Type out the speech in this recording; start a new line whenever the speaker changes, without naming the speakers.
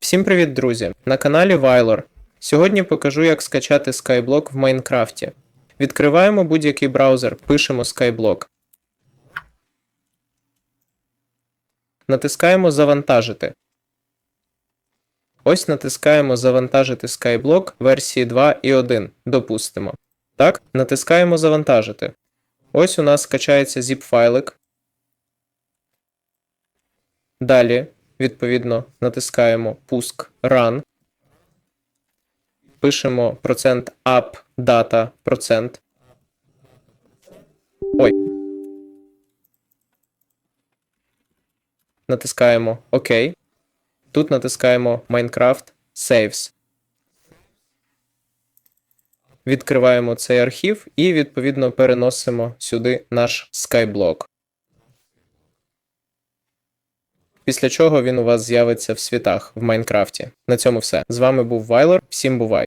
Всім привіт, друзі! На каналі Вайлор. Сьогодні покажу, як скачати Skyblock в Майнкрафті. Відкриваємо будь-який браузер, пишемо Skyblock. Натискаємо Завантажити. Ось натискаємо Завантажити Skyblock версії 2 і 1. Допустимо. Так, натискаємо Завантажити. Ось у нас скачається zip-файлик. Далі, відповідно, натискаємо пуск Run. Пишемо процент up data процент. Ой. Натискаємо ОК. Тут натискаємо Minecraft Saves. Відкриваємо цей архів і, відповідно, переносимо сюди наш Skyblock. Після чого він у вас з'явиться в світах в Майнкрафті. На цьому все. З вами був Вайлор. Всім бувай!